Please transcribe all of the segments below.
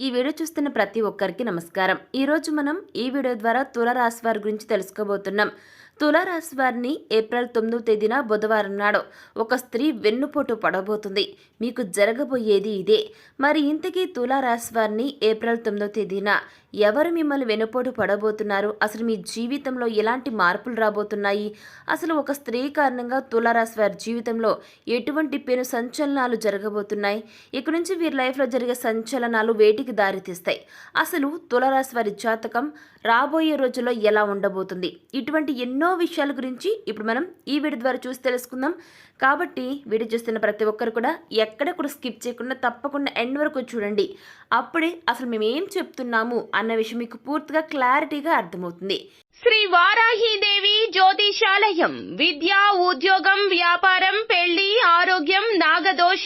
ఈ వీడియో చూస్తున్న ప్రతి ఒక్కరికి నమస్కారం. ఈరోజు మనం ఈ వీడియో ద్వారా తులారాశి వారి గురించి తెలుసుకోబోతున్నాం. తులారాశి వారిని ఏప్రిల్ తొమ్మిదవ తేదీన బుధవారం నాడు ఒక స్త్రీ వెన్నుపోటు పడబోతుంది. మీకు జరగబోయేది ఇదే. మరి ఇంతకీ తులారాశి వారిని ఏప్రిల్ తొమ్మిదవ తేదీన ఎవరు మిమ్మల్ని వెనుపోటు పడబోతున్నారు? అసలు మీ జీవితంలో ఎలాంటి మార్పులు రాబోతున్నాయి? అసలు ఒక స్త్రీ కారణంగా తులారాశి వారి జీవితంలో ఎటువంటి పెను సంచలనాలు జరగబోతున్నాయి? ఇక నుంచి వీరి లైఫ్లో జరిగే సంచలనాలు వేటికి దారితీస్తాయి? అసలు తులారాశి వారి జాతకం రాబోయే రోజుల్లో ఎలా ఉండబోతుంది? ఇటువంటి ఎన్నో విషయాల గురించి ఇప్పుడు మనం ఈ వీడియో ద్వారా చూసి తెలుసుకుందాం. కాబట్టి వీడియో చూస్తున్న ప్రతి ఒక్కరు కూడా ఎక్కడ కూడా స్కిప్ చేయకుండా తప్పకుండా ఎండ్ వరకు చూడండి. అప్పుడే అసలు మేము ఏం చెప్తున్నాము అన్న విషయం మీకు పూర్తిగా క్లారిటీగా అర్థమవుతుంది. శ్రీ వారాహీదేవి జ్యోతిషాలయం విద్య ఉద్యోగం వ్యాపారం పెళ్ళి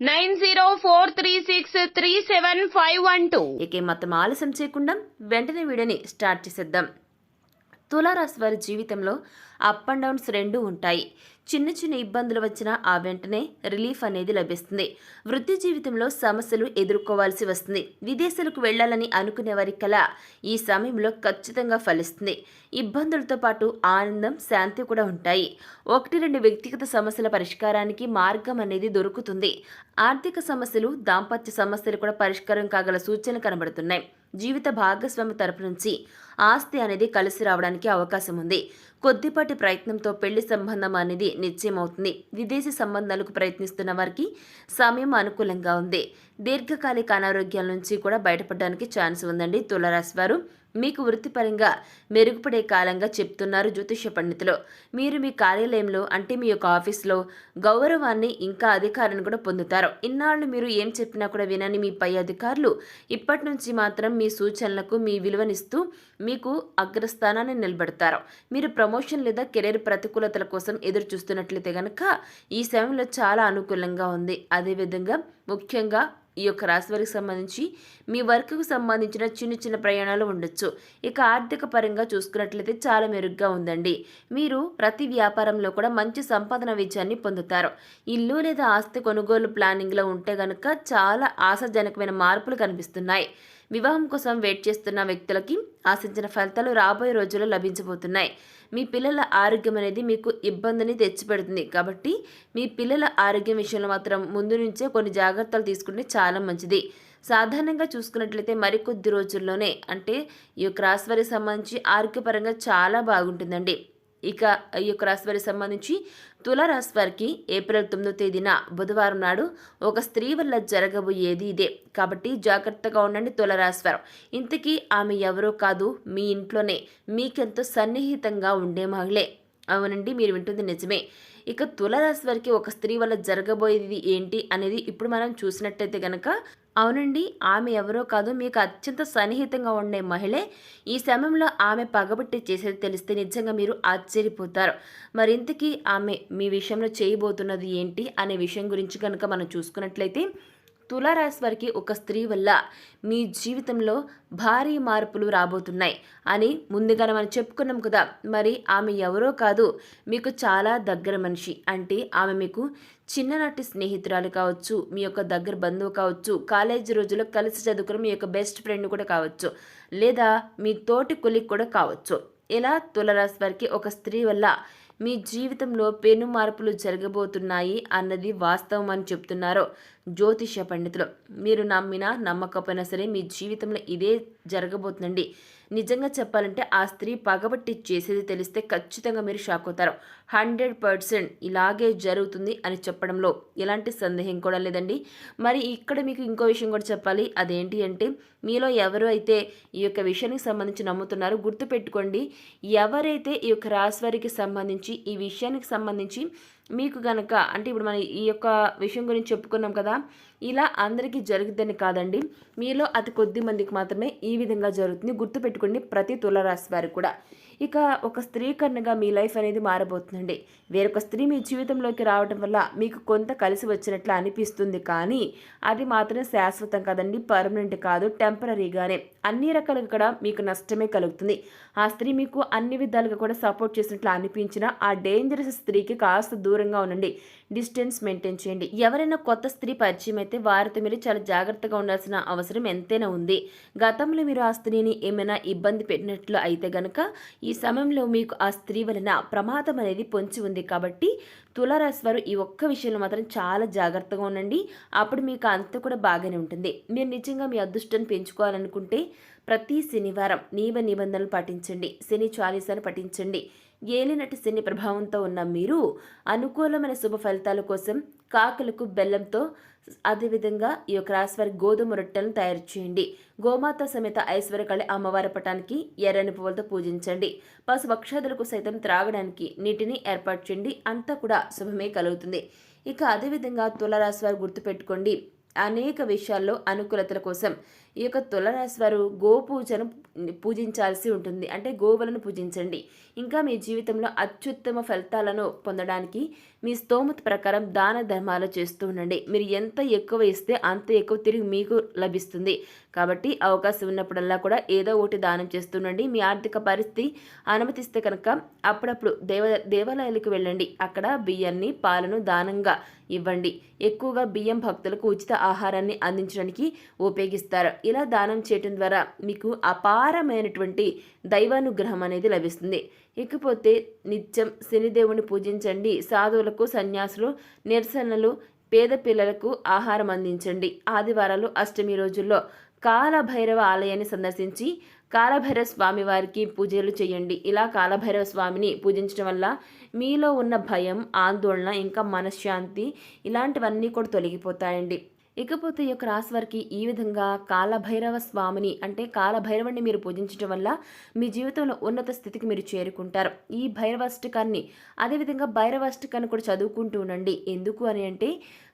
nine zero four three six three seven five one two. ఇక మొత్తం ఆలస్యం చేయకుండా వెంటనే వీడియోని స్టార్ట్ చేసేద్దాం. తులారాశి వారి జీవితంలో అప్ అండ్ డౌన్స్ రెండూ ఉంటాయి. చిన్న చిన్న ఇబ్బందులు వచ్చినా ఆ వెంటనే రిలీఫ్ అనేది లభిస్తుంది. వృత్తి జీవితంలో సమస్యలు ఎదుర్కోవాల్సి వస్తుంది. విదేశాలకు వెళ్ళాలని అనుకునే వారి కల ఈ సమయంలో ఖచ్చితంగా ఫలిస్తుంది. ఇబ్బందులతో పాటు ఆనందం శాంతి కూడా ఉంటాయి. ఒకటి రెండు వ్యక్తిగత సమస్యల పరిష్కారానికి మార్గం అనేది దొరుకుతుంది. ఆర్థిక సమస్యలు దాంపత్య సమస్యలు కూడా పరిష్కారం కాగల సూచనలు కనబడుతున్నాయి. జీవిత భాగస్వామి తరపు నుంచి ఆస్తి అనేది కలిసి రావడానికి అవకాశం ఉంది. కొద్దిపాటి ప్రయత్నంతో పెళ్ళి సంబంధం అనేది నిశ్చయమవుతుంది. విదేశీ సంబంధాలకు ప్రయత్నిస్తున్న వారికి సమయం అనుకూలంగా ఉంది. దీర్ఘకాలిక అనారోగ్యాల నుంచి కూడా బయటపడడానికి ఛాన్స్ ఉందండి తులరాశి వారు. మీకు వృత్తిపరంగా మెరుగుపడే కాలంగా చెప్తున్నారు జ్యోతిష పండితులు. మీరు మీ కార్యాలయంలో అంటే మీ యొక్క ఆఫీస్లో గౌరవాన్ని ఇంకా అధికారాన్ని కూడా పొందుతారు. ఇన్నాళ్ళు మీరు ఏం చెప్పినా కూడా వినని మీ పై అధికారులు ఇప్పటి నుంచి మాత్రం మీ సూచనలకు మీ విలువనిస్తూ మీకు అగ్రస్థానాన్ని నిలబెడతారు. మీరు ప్రమోషన్ లేదా కెరీర్ ప్రతికూలతల కోసం ఎదురు చూస్తున్నట్లయితే కనుక ఈ సమయంలో చాలా అనుకూలంగా ఉంది. అదేవిధంగా ముఖ్యంగా ఈ యొక్క రాశి వారికి సంబంధించి మీ వర్క్కు సంబంధించిన చిన్న చిన్న ప్రయాణాలు ఉండొచ్చు. ఇక ఆర్థిక పరంగా చూసుకున్నట్లయితే చాలా మెరుగ్గా ఉందండి. మీరు ప్రతి వ్యాపారంలో కూడా మంచి సంపాదన విజయాన్ని పొందుతారు. ఇల్లు లేదా ఆస్తి కొనుగోలు ప్లానింగ్లో ఉంటే కనుక చాలా ఆశాజనకమైన మార్పులు కనిపిస్తున్నాయి. వివాహం కోసం వెయిట్ చేస్తున్న వ్యక్తులకి ఆశించిన ఫలితాలు రాబోయే రోజుల్లో లభించబోతున్నాయి. మీ పిల్లల ఆరోగ్యం అనేది మీకు ఇబ్బందిని తెచ్చిపెడుతుంది. కాబట్టి మీ పిల్లల ఆరోగ్యం విషయంలో మాత్రం ముందు నుంచే కొన్ని జాగ్రత్తలు తీసుకుంటే చాలా మంచిది. సాధారణంగా చూసుకున్నట్లయితే మరికొద్ది రోజుల్లోనే అంటే ఈ యొక్క రాశివారికి సంబంధించి ఆరోగ్యపరంగా చాలా బాగుంటుందండి. ఇక ఈ యొక్క రాశి వారికి సంబంధించి తులారాశి వారికి ఏప్రిల్ తొమ్మిదో తేదీన బుధవారం నాడు ఒక స్త్రీ వల్ల జరగబోయేది ఇదే. కాబట్టి జాగ్రత్తగా ఉండండి తులరాశి వారు. ఇంతకీ ఆమె ఎవరో కాదు మీ ఇంట్లోనే మీకెంతో సన్నిహితంగా ఉండే మహిళే. అవునండి మీరు వింటుంది నిజమే. ఇక తులరాశి వారికి ఒక స్త్రీ వల్ల జరగబోయేది ఏంటి అనేది ఇప్పుడు మనం చూసినట్టయితే గనక అవునండి ఆమె ఎవరో కాదు మీకు అత్యంత సన్నిహితంగా ఉండే మహిళే. ఈ సమయంలో ఆమె పగబట్టి చేసేది తెలిస్తే నిజంగా మీరు ఆశ్చర్యపోతారు. మరి ఇంతకీ ఆమె మీ విషయంలో చేయబోతున్నది ఏంటి అనే విషయం గురించి కనుక మనం చూసుకున్నట్లయితే తులారాశి వారికి ఒక స్త్రీ వల్ల మీ జీవితంలో భారీ మార్పులు రాబోతున్నాయి అని ముందుగానే మనం చెప్పుకున్నాం కదా. మరి ఆమె ఎవరో కాదు మీకు చాలా దగ్గర మనిషి. అంటే ఆమె మీకు చిన్ననాటి స్నేహితురాలు కావచ్చు మీ యొక్క దగ్గర బంధువు కావచ్చు కాలేజీ రోజుల్లో కలిసి చదువుకున్న మీ యొక్క బెస్ట్ ఫ్రెండ్ కూడా కావచ్చు లేదా మీ తోటి కొలిక్ కూడా కావచ్చు. ఇలా తులరాశి వారికి ఒక స్త్రీ వల్ల మీ జీవితంలో పెను మార్పులు జరగబోతున్నాయి అన్నది వాస్తవం అని చెప్తున్నారు జ్యోతిష పండితులు. మీరు నమ్మినా నమ్మకపోయినా సరే మీ జీవితంలో ఇదే జరగబోతుందండి. నిజంగా చెప్పాలంటే ఆ స్త్రీ పగబట్టి చేసేది తెలిస్తే ఖచ్చితంగా మీరు షాక్ అవుతారు. హండ్రెడ్ పర్సెంట్ ఇలాగే జరుగుతుంది అని చెప్పడంలో ఎలాంటి సందేహం కూడా లేదండి. మరి ఇక్కడ మీకు ఇంకో విషయం కూడా చెప్పాలి. అదేంటి అంటే మీలో ఎవరు అయితే ఈ యొక్క విషయానికి సంబంధించి నమ్ముతున్నారో గుర్తుపెట్టుకోండి. ఎవరైతే ఈ యొక్క రాశివారికి సంబంధించి ఈ విషయానికి సంబంధించి మీకు గనక అంటే ఇప్పుడు మనం ఈ యొక్క విషయం గురించి చెప్పుకున్నాం కదా ఇలా అందరికీ జరుగుద్దని కాదండి. మీలో అతి కొద్ది మందికి మాత్రమే ఈ విధంగా జరుగుతుంది. గుర్తుపెట్టుకోండి ప్రతి తులరాశి వారికి కూడా. ఇక ఒక స్త్రీ కన్నుగా మీ లైఫ్ అనేది మారబోతుందండి. వేరొక స్త్రీ మీ జీవితంలోకి రావడం వల్ల మీకు కొంత కలిసి వచ్చినట్లు అనిపిస్తుంది కానీ అది మాత్రం శాశ్వతం కాదండి పర్మనెంట్ కాదు టెంపరీగానే అన్ని రకాలుగా కూడా మీకు నష్టమే కలుగుతుంది. ఆ స్త్రీ మీకు అన్ని విధాలుగా కూడా సపోర్ట్ చేసినట్లు అనిపించినా ఆ డేంజరస్ స్త్రీకి కాస్త దూరంగా ఉండండి. డిస్టెన్స్ మెయింటైన్ చేయండి. ఎవరైనా కొత్త స్త్రీ పరిచయం అయితే వారితో మీరు చాలా జాగ్రత్తగా ఉండాల్సిన అవసరం ఎంతైనా ఉంది. గతంలో మీరు ఆ స్త్రీని ఏమైనా ఇబ్బంది పెట్టినట్లు అయితే గనక ఈ సమయంలో మీకు ఆ స్త్రీ వలన ప్రమాదం అనేది పొంచి ఉంది కాబట్టి తులారాశి వారు ఈ ఒక్క విషయంలో మాత్రం చాలా జాగ్రత్తగా ఉండండి. అప్పుడు మీకు అంతా కూడా బాగానే ఉంటుంది. మీరు నిజంగా మీ అదృష్టాన్ని పెంచుకోవాలనుకుంటే ప్రతి శనివారం నియమ నిబంధనలు పాటించండి. శని చాలీసాను పఠించండి. ఏలినటి శని ప్రభావంతో ఉన్న మీరు అనుకూలమైన శుభ ఫలితాల కోసం కాకులకు బెల్లంతో అదేవిధంగా ఈ యొక్క రాశివారి గోధుమ రొట్టెలను తయారు చేయండి. గోమాత సమేత ఐశ్వర్యకళి అమ్మవారి పటానికి ఎర్రని పువ్వులతో పూజించండి. పశుపక్షాదులకు సైతం త్రాగడానికి నీటిని ఏర్పాటు చేయండి. అంతా కూడా శుభమే కలుగుతుంది. ఇక అదేవిధంగా తులరాశి వారు గుర్తుపెట్టుకోండి. అనేక విషయాల్లో అనుకూలతల కోసం ఈ యొక్క తులరాశి వారు గోపూజను పూజించాల్సి ఉంటుంది. అంటే గోవులను పూజించండి. ఇంకా మీ జీవితంలో అత్యుత్తమ ఫలితాలను పొందడానికి మీ స్తోమత ప్రకారం దాన ధర్మాలు చేస్తూ ఉండండి. మీరు ఎంత ఎక్కువ ఇస్తే అంత ఎక్కువ తిరిగి మీకు లభిస్తుంది. కాబట్టి అవకాశం ఉన్నప్పుడల్లా కూడా ఏదో ఒకటి దానం చేస్తుండండి మీ ఆర్థిక పరిస్థితి అనుమతిస్తే కనుక అప్పుడప్పుడు దేవ దేవాలయాలకు వెళ్ళండి. అక్కడ బియ్యాన్ని పాలను దానంగా ఇవ్వండి. ఎక్కువగా బియ్యం భక్తులకు ఉచిత ఆహారాన్ని అందించడానికి ఉపయోగిస్తారు. ఇలా దానం చేయటం ద్వారా మీకు అపారమైనటువంటి దైవానుగ్రహం అనేది లభిస్తుంది. ఇకపోతే నిత్యం శనిదేవుని పూజించండి సాధువులకు సన్యాసులు నిరసనలు పేద పిల్లలకు ఆహారం అందించండి. ఆదివారాలు అష్టమి రోజుల్లో కాలభైరవ ఆలయాన్ని సందర్శించి కాలభైరవ స్వామి వారికి పూజలు చేయండి. ఇలా కాలభైరవ స్వామిని పూజించడం వల్ల మీలో ఉన్న భయం ఆందోళన ఇంకా మనశ్శాంతి ఇలాంటివన్నీ కూడా తొలగిపోతాయండి. ఇకపోతే ఈ యొక్క రాశి వారికి ఈ విధంగా కాలభైరవ స్వామిని అంటే కాలభైరవుని మీరు పూజించడం వల్ల మీ జీవితంలో ఉన్నత స్థితికి మీరు చేరుకుంటారు. ఈ భైరవాష్టకాన్ని అదేవిధంగా భైరవాష్టకాన్ని కూడా చదువుకుంటూ ఉండండి. ఎందుకు అని అంటే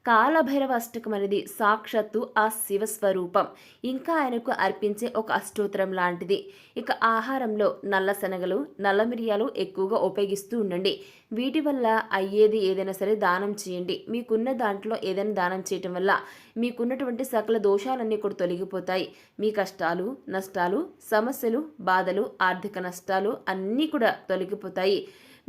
కాలభైరవ అష్టకం అనేది సాక్షాత్తు ఆ శివస్వరూపం. ఇంకా ఆయనకు అర్పించే ఒక అష్టోత్తరం లాంటిది. ఇక ఆహారంలో నల్ల శనగలు నల్ల మిరియాలు ఎక్కువగా ఉపయోగిస్తూ ఉండండి. వీటి వల్ల అయ్యేది ఏదైనా సరే దానం చేయండి. మీకున్న దాంట్లో ఏదైనా దానం చేయటం వల్ల మీకున్నటువంటి సకల దోషాలన్నీ కూడా తొలగిపోతాయి. మీ కష్టాలు నష్టాలు సమస్యలు బాధలు ఆర్థిక నష్టాలు అన్నీ కూడా తొలగిపోతాయి.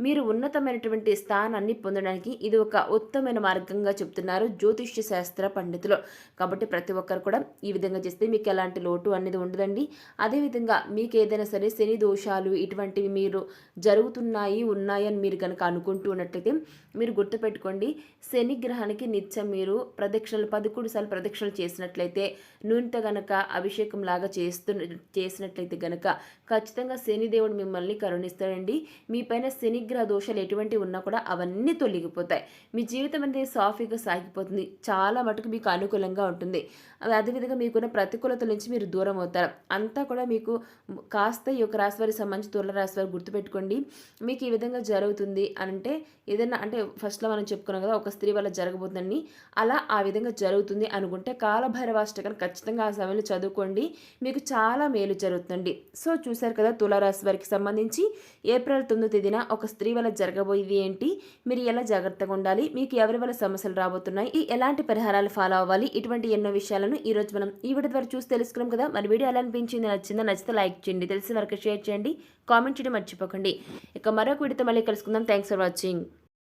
మీరు ఉన్నతమైనటువంటి స్థానాన్ని పొందడానికి ఇది ఒక ఉత్తమైన మార్గంగా చెప్తున్నారు జ్యోతిష్య శాస్త్ర పండితులు. కాబట్టి ప్రతి ఒక్కరు కూడా ఈ విధంగా చేస్తే మీకు ఎలాంటి లోటు అనేది ఉండదండి. అదేవిధంగా మీకు ఏదైనా సరే శని దోషాలు ఇటువంటివి మీరు జరుగుతున్నాయి ఉన్నాయని మీరు కనుక అనుకుంటూ ఉన్నట్లయితే మీరు గుర్తుపెట్టుకోండి శని గ్రహానికి నిత్యం మీరు ప్రదక్షిణలు పదకొండు సార్లు ప్రదక్షిణలు చేసినట్లయితే నూనెతో గనక అభిషేకం లాగా చేస్తు చేసినట్లయితే గనక ఖచ్చితంగా శనిదేవుడు మిమ్మల్ని కరుణిస్తాడండి. మీ పైన శని శనిగ్రహ దోషాలు ఎటువంటి ఉన్నా కూడా అవన్నీ తొలగిపోతాయి. మీ జీవితం అనేది సాఫీగా సాగిపోతుంది. చాలా మటుకు మీకు అనుకూలంగా ఉంటుంది. అదేవిధంగా మీకున్న ప్రతికూలతల నుంచి మీరు దూరం అవుతారు. అంతా కూడా మీకు కాస్త ఈ యొక్క రాశి వారికి సంబంధించి తుల రాశి వారు గుర్తుపెట్టుకోండి. మీకు ఈ విధంగా జరుగుతుంది అంటే ఏదైనా అంటే ఫస్ట్లో మనం చెప్పుకున్నాం కదా ఒక స్త్రీ వల్ల జరగబోతుందని అలా ఆ విధంగా జరుగుతుంది అనుకుంటే కాలభైరవాష్టకాన్ని ఖచ్చితంగా ఆ సమయంలో చదువుకోండి. మీకు చాలా మేలు జరుగుతుంది సో చూశారు కదా తులారాశి వారికి సంబంధించి ఏప్రిల్ తొమ్మిదో తేదీన ఒక స్త్రీ వల్ల జరగబోయేది ఏంటి? మీరు ఎలా జాగ్రత్తగా ఉండాలి? మీకు ఎవరి వల్ల సమస్యలు రాబోతున్నాయి? ఈ ఎలాంటి పరిహారాలు ఫాలో అవ్వాలి? ఇటువంటి ఎన్నో విషయాలను ఈ రోజు మనం ఈ వీడియో ద్వారా చూసి తెలుసుకున్నాం కదా? మరి వీడియో ఎలా అనిపించింది? నచ్చిందా? నచ్చితే లైక్ చేయండి. తెలిసిన వరకు షేర్ చేయండి. కామెంట్ చేయడం మర్చిపోకండి. ఇక మరొక వీడియోతో మళ్ళీ కలుసుకుందాం. Thanks for watching